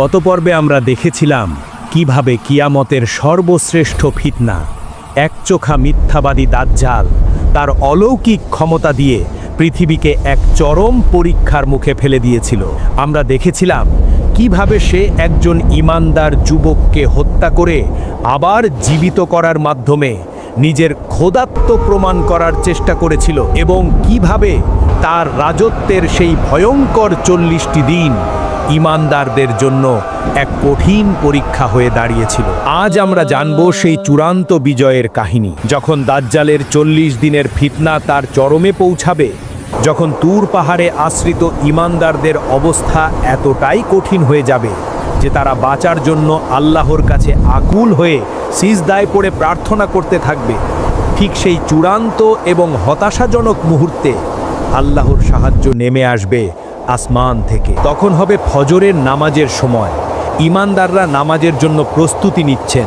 গত পর্বে আমরা দেখেছিলাম কীভাবে কিয়ামতের সর্বশ্রেষ্ঠ ফিতনা, একচোখা মিথ্যাবাদী দাজ্জাল, তার অলৌকিক ক্ষমতা দিয়ে পৃথিবীকে এক চরম পরীক্ষার মুখে ফেলে দিয়েছিল। আমরা দেখেছিলাম কীভাবে সে একজন ইমানদার যুবককে হত্যা করে আবার জীবিত করার মাধ্যমে নিজের খোদাত্ম প্রমাণ করার চেষ্টা করেছিল এবং কীভাবে তার রাজত্বের সেই ভয়ঙ্কর চল্লিশটি দিন ইমানদারদের জন্য এক কঠিন পরীক্ষা হয়ে দাঁড়িয়েছিল। আজ আমরা জানব সেই চূড়ান্ত বিজয়ের কাহিনী। যখন দাজ্জালের চল্লিশ দিনের ফিতনা তার চরমে পৌঁছাবে, যখন তুর পাহাড়ে আশ্রিত ইমানদারদের অবস্থা এতটাই কঠিন হয়ে যাবে যে তারা বাঁচার জন্য আল্লাহর কাছে আকুল হয়ে সিজদায় পড়ে প্রার্থনা করতে থাকবে, ঠিক সেই চূড়ান্ত এবং হতাশাজনক মুহূর্তে আল্লাহর সাহায্য নেমে আসবে আসমান থেকে। তখন হবে ফজরের নামাজের সময়। ইমানদাররা নামাজের জন্য প্রস্তুতি নিচ্ছেন।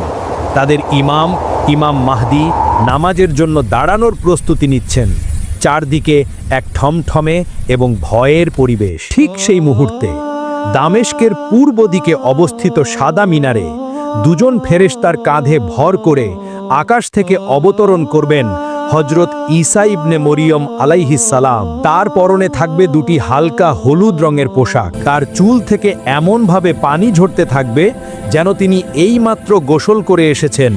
তাদের ইমাম ইমাম মাহদি নামাজের জন্য দাঁড়ানোর প্রস্তুতি নিচ্ছেন। চারদিকে এক ঠমঠমে এবং ভয়ের পরিবেশ। ঠিক সেই মুহূর্তে দামেস্কের পূর্ব দিকে অবস্থিত সাদা মিনারে দুজন ফেরেশতার কাঁধে ভর করে আকাশ থেকে অবতরণ করবেন হজরত ঈসা ইবনে মরিয়ম আলাইহিসালাম তার পরনে থাকবে দুটি হালকা হলুদ রঙের পোশাক। তার চুল থেকে এমনভাবে পানি ঝরতে থাকবে যেন তিনি এইমাত্র গোসল করে এসেছেন,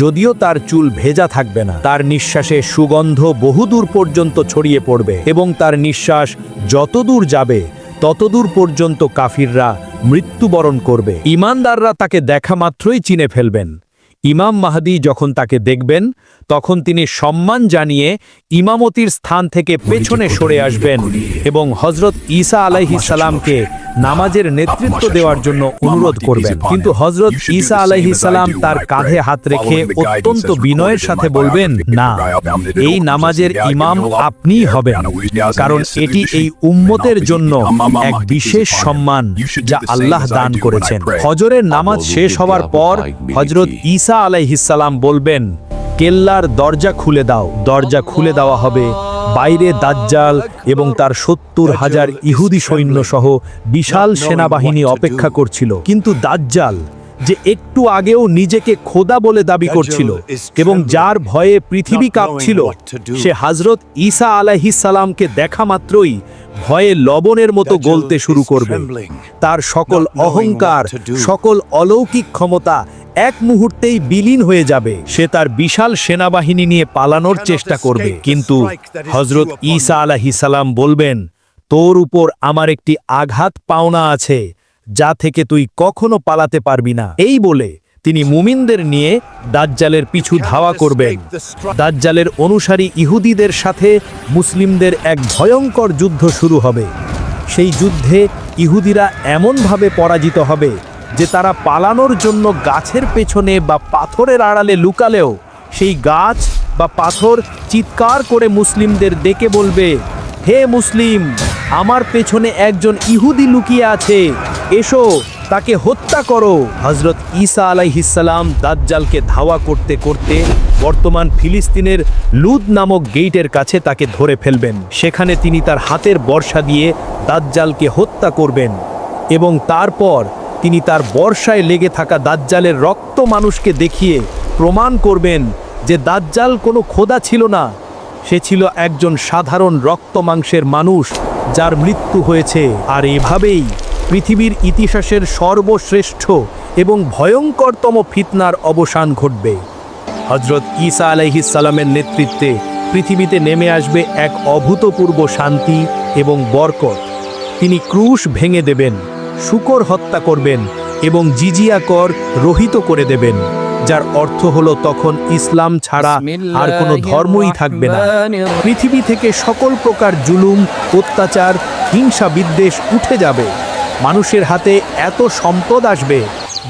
যদিও তার চুল ভেজা থাকবে না। তার নিঃশ্বাসে সুগন্ধ বহুদূর পর্যন্ত ছড়িয়ে পড়বে এবং তার নিঃশ্বাস যতদূর যাবে, ততদূর পর্যন্ত কাফিররা মৃত্যুবরণ করবে। ইমানদাররা তাকে দেখা মাত্রই চিনে ফেলবেন। ইমাম মাহাদি যখন তাকে দেখবেন তখন তিনি সম্মান জানিয়ে ইমামতির স্থান থেকে পেছনে সরে আসবেন এবং হজরত ঈসা আলাইহিস সালামকে নামাজের নেতৃত্ব দেওয়ার জন্য অনুরোধ করবেন। কিন্তু হজরত ঈসা আলাইহিস সালাম তার কাঁধে হাত রেখে অত্যন্ত বিনয়ের সাথে বলবেন না এই নামাজের ইমাম আপনিই হবেন। কারণ এটি এই উম্মতের জন্য এক বিশেষ সম্মান যা আল্লাহ দান করেছেন। হজরের নামাজ শেষ হওয়ার পর হজরত ঈসা আলাইহিসালাম বলবেন কেল্লার দরজা খুলে দাও। দরজা খুলে দেওয়া হবে বাইরে দাজ্জাল এবং তার সত্তর হাজার ইহুদি সৈন্য সহ বিশাল সেনাবাহিনী অপেক্ষা করছিল। কিন্তু দাজ্জাল যে একটু আগেও নিজেকে খোদা বলে দাবি করছিল এবং যার ভয়ে পৃথিবী কাঁপছিল সে হজরত ঈসা আলাইহিস সালামকে দেখা মাত্রই ভয়ে লবণের মতো গলতে শুরু করবে। তার সকল অহংকার সকল অলৌকিক ক্ষমতা এক মুহূর্তেই বিলীন হয়ে যাবে। সে তার বিশাল সেনাবাহিনী নিয়ে পালানোর চেষ্টা করবে। কিন্তু হজরত ঈসা আলাহি সালাম বলবেন তোর উপর আমার একটি আঘাত পাওনা আছে যা থেকে তুই কখনো পালাতে পারবি না। এই বলে তিনি মুমিনদের নিয়ে দাজ্জালের পিছু ধাওয়া করবেন। দাজ্জালের অনুসারী ইহুদিদের সাথে মুসলিমদের এক ভয়ঙ্কর যুদ্ধ শুরু হবে। সেই যুদ্ধে ইহুদিরা এমনভাবে পরাজিত হবে যে তারা পালানোর জন্য গাছের পেছনে বা পাথরের আড়ালে লুকালেও সেই গাছ বা পাথর চিৎকার করে মুসলিমদের ডেকে বলবে, হে মুসলিম, আমার পেছনে একজন ইহুদি লুকিয়ে আছে, এসো তাকে হত্যা করো। হজরত ঈসা আলাইহিসাল্লাম দাজ্জালকে ধাওয়া করতে করতে বর্তমান ফিলিস্তিনের লুদ নামক গেইটের কাছে তাকে ধরে ফেলবেন। সেখানে তিনি তার হাতের বর্ষা দিয়ে দাজ্জালকে হত্যা করবেন এবং তারপর তিনি তার বর্ষায় লেগে থাকা দাজ্জালের রক্ত মানুষকে দেখিয়ে প্রমাণ করবেন যে দাজ্জাল কোনো খোদা ছিল না। সে ছিল একজন সাধারণ রক্ত মাংসের মানুষ যার মৃত্যু হয়েছে। আর এভাবেই পৃথিবীর ইতিহাসের সর্বশ্রেষ্ঠ এবং ভয়ঙ্করতম ফিতনার অবসান ঘটবে। হজরত ইসা আলাইহিস সালামের নেতৃত্বে পৃথিবীতে নেমে আসবে এক অভূতপূর্ব শান্তি এবং বরকত। তিনি ক্রুশ ভেঙে দেবেন। শুকর হত্যা করবেন এবং জিজিয়া কর রহিত করে দেবেন যার অর্থ হলো তখন ইসলাম ছাড়া আর কোনো ধর্মই থাকবে না। পৃথিবী থেকে সকল প্রকার জুলুম অত্যাচার হিংসা বিদ্বেষ উঠে যাবে। মানুষের হাতে এত সম্পদ আসবে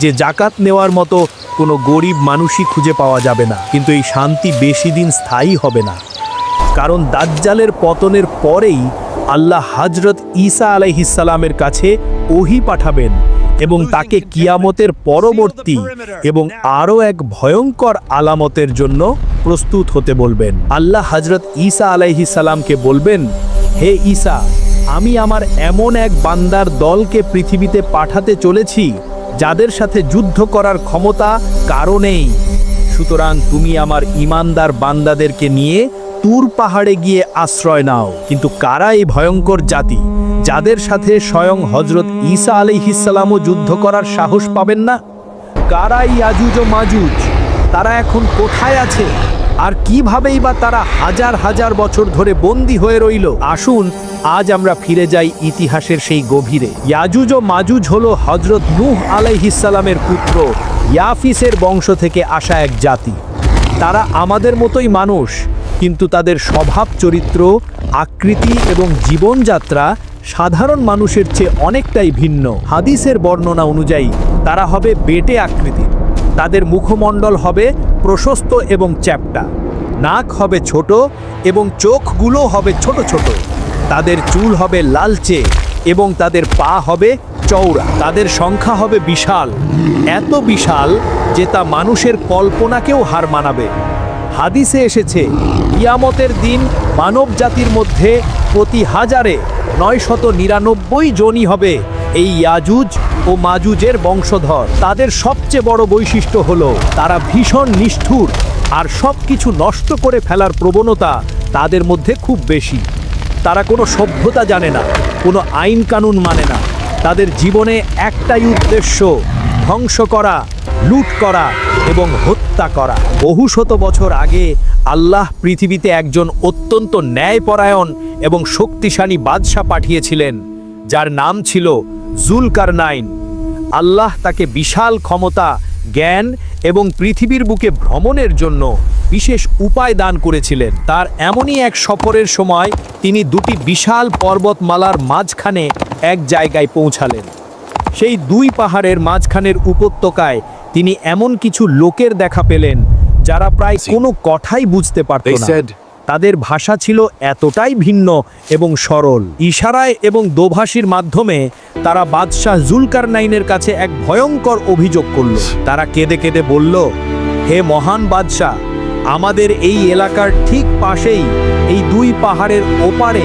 যে জাকাত নেওয়ার মতো কোনো গরিব মানুষই খুঁজে পাওয়া যাবে না। কিন্তু এই শান্তি বেশি দিন স্থায়ী হবে না। কারণ দাজ্জালের পতনের পরেই আল্লাহ হজরত ঈসা আলাইহিসালামের কাছে ওহি পাঠাবেন এবং তাকে কিয়ামতের পরবর্তী এবং আরও এক ভয়ঙ্কর আলামতের জন্য প্রস্তুত হতে বলবেন। আল্লাহ হজরত ঈসা আলাইহিসালামকে বলবেন, হে ঈসা, আমি আমার এমন এক বান্দার দলকে পৃথিবীতে পাঠাতে চলেছি, যাদের সাথে যুদ্ধ করার ক্ষমতা কারণেই সুতরাং তুমি আমার ইমানদার বান্দাদেরকে নিয়ে তুর পাহাড়ে গিয়ে আশ্রয় নাও। কিন্তু কারা এই ভয়ঙ্কর জাতি, যাদের সাথে স্বয়ং হজরত ঈসা আলিহিসাল্লামও যুদ্ধ করার সাহস পাবেন না? কারা ইয়াজুজ ও মাজুজ, তারা এখন কোথায় আছে? আর কিভাবেই বা তারা হাজার হাজার বছর ধরে বন্দী হয়ে রইল? আসুন, আজ আমরা ফিরে যাই ইতিহাসের সেই গভীরে। ইয়াজুজ ও মাজুজ হল হজরত নূহ আলাইহিসালামের পুত্র, ইয়াফিসের বংশ থেকে আসা এক জাতি। তারা আমাদের মতোই মানুষ কিন্তু তাদের স্বভাব, চরিত্র, আকৃতি এবং জীবনযাত্রা সাধারণ মানুষের চেয়ে অনেকটাই ভিন্ন। হাদিসের বর্ণনা অনুযায়ী, তারা হবে বেটে আকৃতির। তাদের মুখমণ্ডল হবে প্রশস্ত এবং চ্যাপ্টা। নাক হবে ছোট এবং চোখগুলো হবে ছোট ছোট। তাদের চুল হবে লালচে এবং তাদের পা হবে চওড়া। তাদের সংখ্যা হবে বিশাল। এত বিশাল যে তা মানুষের কল্পনাকেও হার মানাবে। হাদিসে এসেছে ইয়ামতের দিন মানব জাতির মধ্যে প্রতি হাজারে নয় শত নিরানব্বই জনই হবে এই ইয়াজুজ ও মাজুজের বংশধর। তাদের সবচেয়ে বড় বৈশিষ্ট্য হলো, তারা ভীষণ নিষ্ঠুর আর সব কিছু নষ্ট করে ফেলার প্রবণতা তাদের মধ্যে খুব বেশি। তারা কোনো সভ্যতা জানে না, কোনো আইন কানুন মানে না। তাদের জীবনে একটাই উদ্দেশ্য, ধ্বংস করা। লুট করা এবং হত্যা করা। বহু শত বছর আগে আল্লাহ পৃথিবীতে একজন অত্যন্ত ন্যায়পরায়ণ এবং শক্তিশালী বাদশাহ পাঠিয়েছিলেন, যার নাম ছিল জুলকারনাইন। আল্লাহ তাকে বিশাল ক্ষমতা, জ্ঞান এবং পৃথিবীর বুকে ভ্রমণের জন্য বিশেষ উপায় দান করেছিলেন। তার এমনই এক সফরের সময় তিনি দুটি বিশাল পর্বতমালার মাঝখানে এক জায়গায় পৌঁছালেন। সেই দুই পাহাড়ের মাঝখানের উপত্যকায় তিনি এমন কিছু লোকের দেখা পেলেন যারা প্রায় কোনো কথাই বুঝতে পারত না। তাদের ভাষা ছিল এতটাই ভিন্ন এবং সরল। ইশারায় এবং দোভাষীর মাধ্যমে তারা বাদশাহ জুলকার নাইনের কাছে এক ভয়ঙ্কর অভিযোগ করল। তারা কেঁদে কেঁদে বলল হে মহান বাদশাহ আমাদের এই এলাকার ঠিক পাশেই এই দুই পাহাড়ের ওপারে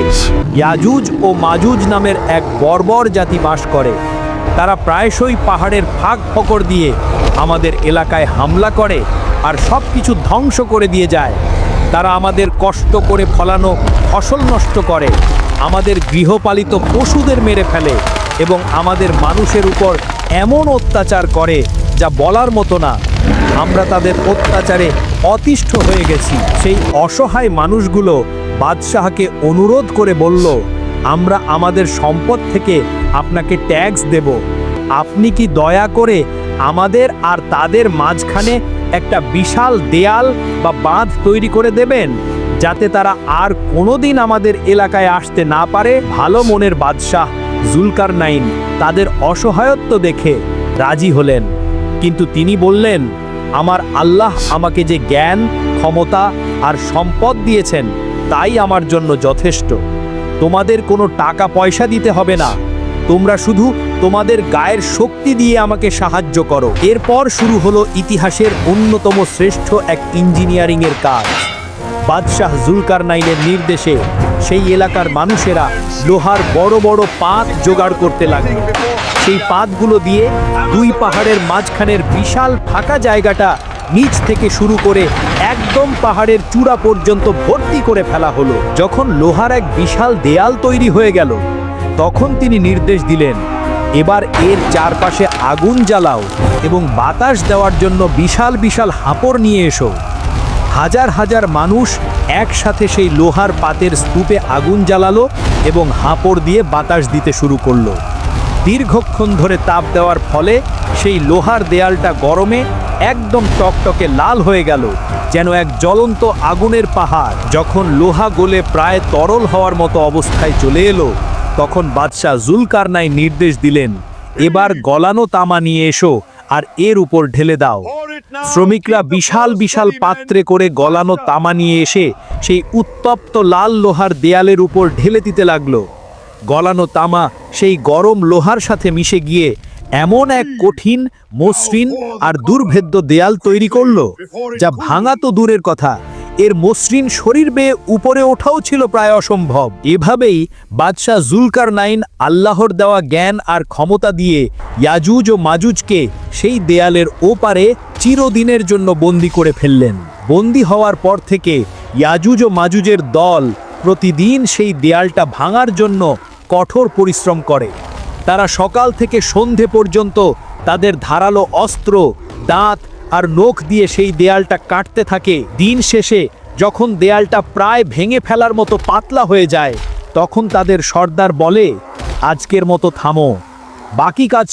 ইয়াজুজ ও মাজুজ নামের এক বর্বর জাতি বাস করে। তারা প্রায়শই পাহাড়ের ফাঁক ফকর দিয়ে আমাদের এলাকায় হামলা করে আর সব কিছু ধ্বংস করে দিয়ে যায়। তারা আমাদের কষ্ট করে ফলানো ফসল নষ্ট করে, আমাদের গৃহপালিত পশুদের মেরে ফেলে এবং আমাদের মানুষের উপর এমন অত্যাচার করে যা বলার মতো না। আমরা তাদের অত্যাচারে অতিষ্ঠ হয়ে গেছি। সেই অসহায় মানুষগুলো বাদশাহকে অনুরোধ করে বলল আমরা আমাদের সম্পদ থেকে আপনাকে ট্যাক্স দেব। আপনি কি দয়া করে আমাদের আর তাদের মাঝখানে একটা বিশাল দেয়াল বা বাঁধ তৈরি করে দেবেন, যাতে তারা আর কোনোদিন আমাদের এলাকায় আসতে না পারে? ভালো মনের বাদশাহ জুলকার নাইন তাদের অসহায়ত্ব দেখে রাজি হলেন। কিন্তু তিনি বললেন, আমার আল্লাহ আমাকে যে জ্ঞান, ক্ষমতা আর সম্পদ দিয়েছেন, তাই আমার জন্য যথেষ্ট। তোমাদের কোনো টাকা পয়সা দিতে হবে না। তোমরা শুধু তোমাদের গায়ের শক্তি দিয়ে আমাকে সাহায্য করো। এরপর শুরু হলো ইতিহাসের অন্যতম শ্রেষ্ঠ এক ইঞ্জিনিয়ারিংয়ের কাজ। বাদশাহ জুলকার নাইনের নির্দেশে সেই এলাকার মানুষেরা লোহার বড় বড় পাত জোগাড় করতে লাগল। সেই পাতগুলো দিয়ে দুই পাহাড়ের মাঝখানের বিশাল ফাঁকা জায়গাটা নিচ থেকে শুরু করে একদম পাহাড়ের চূড়া পর্যন্ত ভর্তি করে ফেলা হলো। যখন লোহার এক বিশাল দেয়াল তৈরি হয়ে গেল, তখন তিনি নির্দেশ দিলেন, এবার এর চারপাশে আগুন জ্বালাও এবং বাতাস দেওয়ার জন্য বিশাল বিশাল হাঁপড় নিয়ে এসো। হাজার হাজার মানুষ একসাথে সেই লোহার পাতের স্তূপে আগুন জ্বালালো এবং হাঁপড় দিয়ে বাতাস দিতে শুরু করল। দীর্ঘক্ষণ ধরে তাপ দেওয়ার ফলে সেই লোহার দেয়ালটা গরমে একদম টকটকে লাল হয়ে গেল, যেন এক জ্বলন্ত আগুনের পাহাড়। যখন লোহা গলে প্রায় তরল হওয়ার মতো অবস্থায় চলে এলো, তখন বাদশাহ জুলকারনাই নির্দেশ দিলেন, এবার গলানো তামা নিয়ে এসো আর এর উপর ঢেলে দাও। শ্রমিকরা বিশাল বিশাল পাত্রে করে গলানো তামা নিয়ে এসে সেই উত্তপ্ত লাল লোহার দেয়ালের উপর ঢেলে দিতে লাগল। গলানো তামা সেই গরম লোহার সাথে মিশে গিয়ে এমন এক কঠিন মসৃণ আর দুর্ভেদ্য দেয়াল তৈরি করল যা ভাঙা তো দূরের কথা। এর মসৃণ শরীর বেয়ে উপরে ওঠাও ছিল প্রায় অসম্ভব। এভাবেই বাদশাহ জুলকার নাইন আল্লাহর দেওয়া জ্ঞান আর ক্ষমতা দিয়ে ইয়াজুজ ও মাজুজকে সেই দেয়ালের ওপারে চিরদিনের জন্য বন্দি করে ফেললেন। বন্দি হওয়ার পর থেকে ইয়াজুজ ও মাজুজের দল প্রতিদিন সেই দেয়ালটা ভাঙার জন্য কঠোর পরিশ্রম করে। তারা সকাল থেকে সন্ধে পর্যন্ত তাদের ধারালো অস্ত্র, দাঁত আর নখ দিয়ে সেই দেয়ালটা কাটতে থাকে। দিন শেষে যখন দেয়ালটা প্রায় ভেঙে ফেলার মতো পাতলা হয়ে যায়, তখন তাদের সর্দার বলে, আজকের মতো থামো। বাকি কাজ